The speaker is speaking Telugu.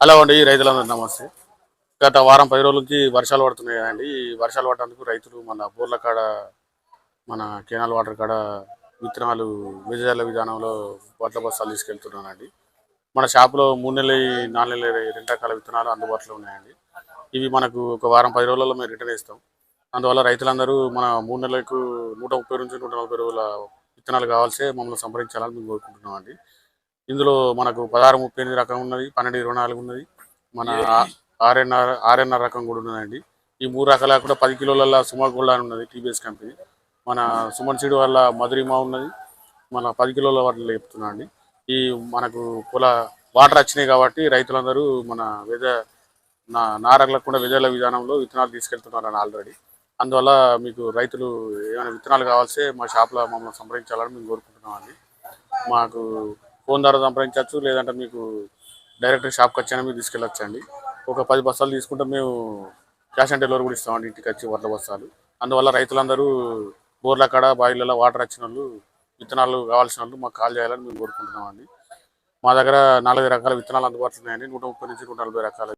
హలో అండి రైతులందరూ నమస్తే. గత వారం పది రోజుల నుంచి వర్షాలు పడుతున్నాయి కదండి. ఈ వర్షాలు పడటానికి రైతులు మన బోర్ల కాడ మన కెనాల్ వాటర్ కాడ విత్తనాలు విజయాల విధానంలో వడ్ల బస్తాలు తీసుకెళ్తున్నానండి. మన షాపులో మూడు నెలల నాలుగు నెలల రెండు రకాల విత్తనాలు అందుబాటులో ఉన్నాయండి. ఇవి మనకు ఒక వారం పది రోజులలో మేము రిటర్న్ ఇస్తాం. అందువల్ల రైతులందరూ మన మూడు నెలలకు నూట ముప్పై నుంచి నూట నలభై రోజుల విత్తనాలు కావాల్సే మమ్మల్ని సంప్రదించాలని మేము కోరుకుంటున్నాం అండి ఇందులో మనకు పదహారు ముప్పై ఎనిమిది రకం ఉన్నది పన్నెండు ఇరవై నాలుగు ఉన్నది. మన ఆర్ఎన్ఆర్ ఆర్ఎన్ఆర్ రకం కూడా ఉన్నదండి. ఈ మూడు రకాల కూడా పది కిలోల సుమా గోల్డ్ అని ఉన్నది టీబీఎస్ కంపెనీ. మన సుమన్ సీడ్ వల్ల మధురిమా ఉన్నది. మన పది కిలోల వాటిలో చెప్తున్నా అండి. ఈ మనకు పొల వాటర్ వచ్చినాయి కాబట్టి రైతులందరూ మన వెద నా నారగలకుండా వెదల విధానంలో విత్తనాలు తీసుకెళ్తున్నారని ఆల్రెడీ. అందువల్ల మీకు రైతులు ఏమైనా విత్తనాలు కావాల్సే మా షాప్లో మమ్మల్ని సంప్రదించాలని మేము కోరుకుంటున్నామండి. మాకు ఫోన్ ద్వారా సంప్రదించవచ్చు లేదంటే మీకు డైరెక్ట్ షాప్కి వచ్చైనా మీరు తీసుకెళ్ళొచ్చండి. ఒక పది బస్తాలు తీసుకుంటే మేము క్యాష్ ఆన్ డెలివరీ కూడా ఇస్తామండి ఇంటికి వచ్చి వడ్ల బస్తాలు అందువల్ల రైతులందరూ బోర్ల కాడ బావిలలో వాటర్ వచ్చిన వాళ్ళు విత్తనాలు కావాల్సిన వాళ్ళు మాకు కాల్ చేయాలని మేము కోరుకుంటున్నామండి. మా దగ్గర నాలుగైదు రకాల విత్తనాలు అందుబాటులో ఉన్నాయండి. నూట ముప్పై నుంచి నూట నలభై రకాల